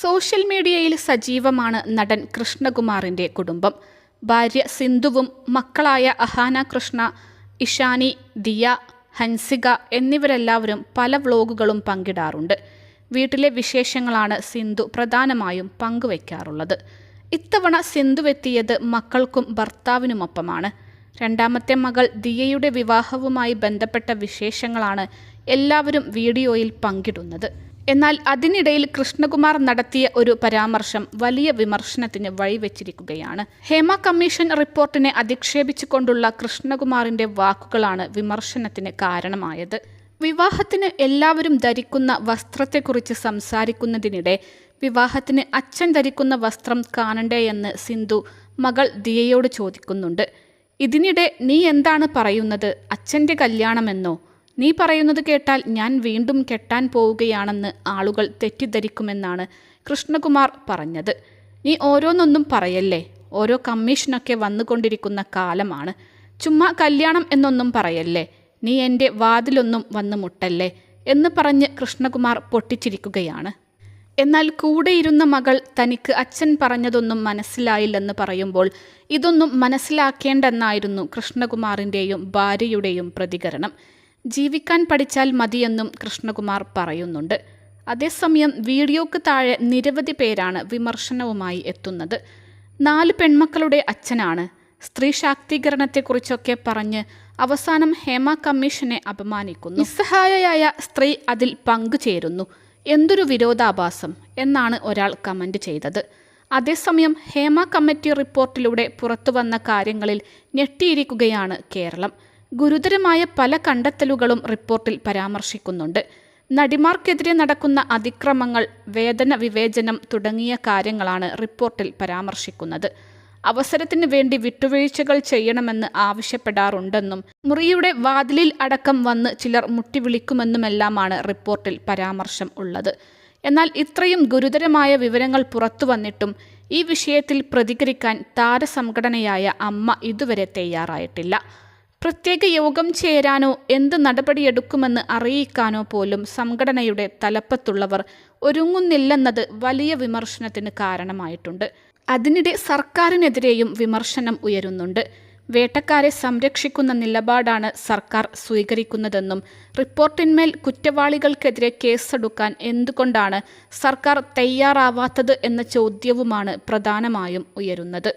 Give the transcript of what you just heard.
Social മീഡിയയിൽ സജീവമാണ് നടൻ കൃഷ്ണകുമാറിന്റെ കുടുംബം. ഭാര്യ സിന്ധുവും മക്കളായ അഹാന കൃഷ്ണ ഇഷാനി ദിയ ഹൻസിക എന്നിവരെല്ലാവരും പല വ്ലോഗുകളും പങ്കിടാറുണ്ട്. വീട്ടിലെ വിശേഷങ്ങളാണ് സിന്ധു പ്രധാനമായും പങ്കുവയ്ക്കാറുള്ളത് ഇത്തവണ സിന്ധു എത്തിയത് മക്കൾക്കും ഭർത്താവിനുമൊപ്പമാണ്. രണ്ടാമത്തെ മകൾ ദിയയുടെ വിവാഹവുമായി ബന്ധപ്പെട്ട വിശേഷങ്ങളാണ് എല്ലാവരും വീഡിയോയിൽ പങ്കിടുന്നത്. എന്നാൽ അതിനിടയിൽ കൃഷ്ണകുമാർ നടത്തിയ ഒരു പരാമർശം വലിയ വിമർശനത്തിന് വഴിവെച്ചിരിക്കുകയാണ്. ഹേമ കമ്മീഷൻ റിപ്പോർട്ടിനെ അധിക്ഷേപിച്ചുകൊണ്ടുള്ള കൃഷ്ണകുമാറിന്റെ വാക്കുകളാണ് വിമർശനത്തിന് കാരണമായത്. വിവാഹത്തിന് എല്ലാവരും ധരിക്കുന്ന വസ്ത്രത്തെക്കുറിച്ച് സംസാരിക്കുന്നതിനിടെ വിവാഹത്തിന് അച്ഛൻ ധരിക്കുന്ന വസ്ത്രം കാണണ്ടേയെന്ന് സിന്ധു മകൾ ദിയയോട് ചോദിക്കുന്നുണ്ട്. ഇതിനിടെ നീ എന്താണ് പറയുന്നത്? അച്ഛന്റെ കല്യാണമെന്നോ? നീ പറയുന്നത് കേട്ടാൽ ഞാൻ വീണ്ടും കെട്ടാൻ പോവുകയാണെന്ന് ആളുകൾ തെറ്റിദ്ധരിക്കുമെന്നാണ് കൃഷ്ണകുമാർ പറഞ്ഞത്. നീ ഓരോന്നൊന്നും പറയല്ലേ? ഓരോ കമ്മീഷനൊക്കെ വന്നുകൊണ്ടിരിക്കുന്ന കാലമാണ്. ചുമ്മാ കല്യാണം എന്നൊന്നും പറയല്ലേ? നീ എന്റെ വാതിലൊന്നും വന്ന് മുട്ടല്ലേ? എന്ന് പറഞ്ഞ് കൃഷ്ണകുമാർ പൊട്ടിച്ചിരിക്കുകയാണ്. എന്നാൽ കൂടെയിരുന്ന മകൾ തനിക്ക് അച്ഛൻ പറഞ്ഞതൊന്നും മനസ്സിലായില്ലെന്ന് പറയുമ്പോൾ ഇതൊന്നും മനസ്സിലാക്കേണ്ടെന്നായിരുന്നു കൃഷ്ണകുമാറിന്റെയും ഭാര്യയുടെയും പ്രതികരണം. ജീവിക്കാൻ പഠിച്ചാൽ മതിയെന്നും കൃഷ്ണകുമാർ പറയുന്നുണ്ട്. അതേസമയം വീഡിയോക്ക് താഴെ നിരവധി പേരാണ് വിമർശനവുമായി എത്തുന്നത്. നാല് പെൺമക്കളുടെ അച്ഛനാണ്. സ്ത്രീ ശാക്തീകരണത്തെക്കുറിച്ചൊക്കെ പറഞ്ഞ് അവസാനം ഹേമ കമ്മീഷനെ അപമാനിക്കുന്നു. നിസ്സഹായയായ സ്ത്രീ അതിൽ പങ്കുചേരുന്നു. എന്തൊരു വിരോധാഭാസം എന്നാണ് ഒരാൾ കമന്റ് ചെയ്തത്. അതേസമയം ഹേമ കമ്മിറ്റി റിപ്പോർട്ടിലൂടെ പുറത്തുവന്ന കാര്യങ്ങളിൽ ഞെട്ടിയിരിക്കുകയാണ് കേരളം. ഗുരുതരമായ പല കണ്ടെത്തലുകളും റിപ്പോർട്ടിൽ പരാമർശിക്കുന്നുണ്ട്. നടിമാർക്കെതിരെ നടക്കുന്ന അതിക്രമങ്ങൾ വേതന വിവേചനം തുടങ്ങിയ കാര്യങ്ങളാണ് റിപ്പോർട്ടിൽ പരാമർശിക്കുന്നത്. അവസരത്തിന് വേണ്ടി വിട്ടുവീഴ്ചകൾ ചെയ്യണമെന്ന് ആവശ്യപ്പെടാറുണ്ടെന്നും മുറിയുടെ വാതിലിൽ അടക്കം വന്ന് ചിലർ മുട്ടിവിളിക്കുമെന്നുമെല്ലാമാണ് റിപ്പോർട്ടിൽ പരാമർശം ഉള്ളത്. എന്നാൽ ഇത്രയും ഗുരുതരമായ വിവരങ്ങൾ പുറത്തു വന്നിട്ടും ഈ വിഷയത്തിൽ പ്രതികരിക്കാൻ താരസംഘടനയായ അമ്മ ഇതുവരെ തയ്യാറായിട്ടില്ല. പ്രത്യേക യോഗം ചേരാനോ എന്ത് നടപടിയെടുക്കുമെന്ന് അറിയിക്കാനോ പോലും സംഘടനയുടെ തലപ്പത്തുള്ളവർ ഒരുങ്ങുന്നില്ലെന്നത് വലിയ വിമർശനത്തിന് കാരണമായിട്ടുണ്ട്. അതിനിടെ സർക്കാരിനെതിരെയും വിമർശനം ഉയരുന്നുണ്ട്. വേട്ടക്കാരെ സംരക്ഷിക്കുന്ന നിലപാടാണ് സർക്കാർ സ്വീകരിക്കുന്നതെന്നും റിപ്പോർട്ടിന്മേൽ കുറ്റവാളികൾക്കെതിരെ കേസെടുക്കാൻ എന്തുകൊണ്ടാണ് സർക്കാർ തയ്യാറാവാത്തത് എന്ന ചോദ്യവുമാണ് പ്രധാനമായും ഉയരുന്നത്.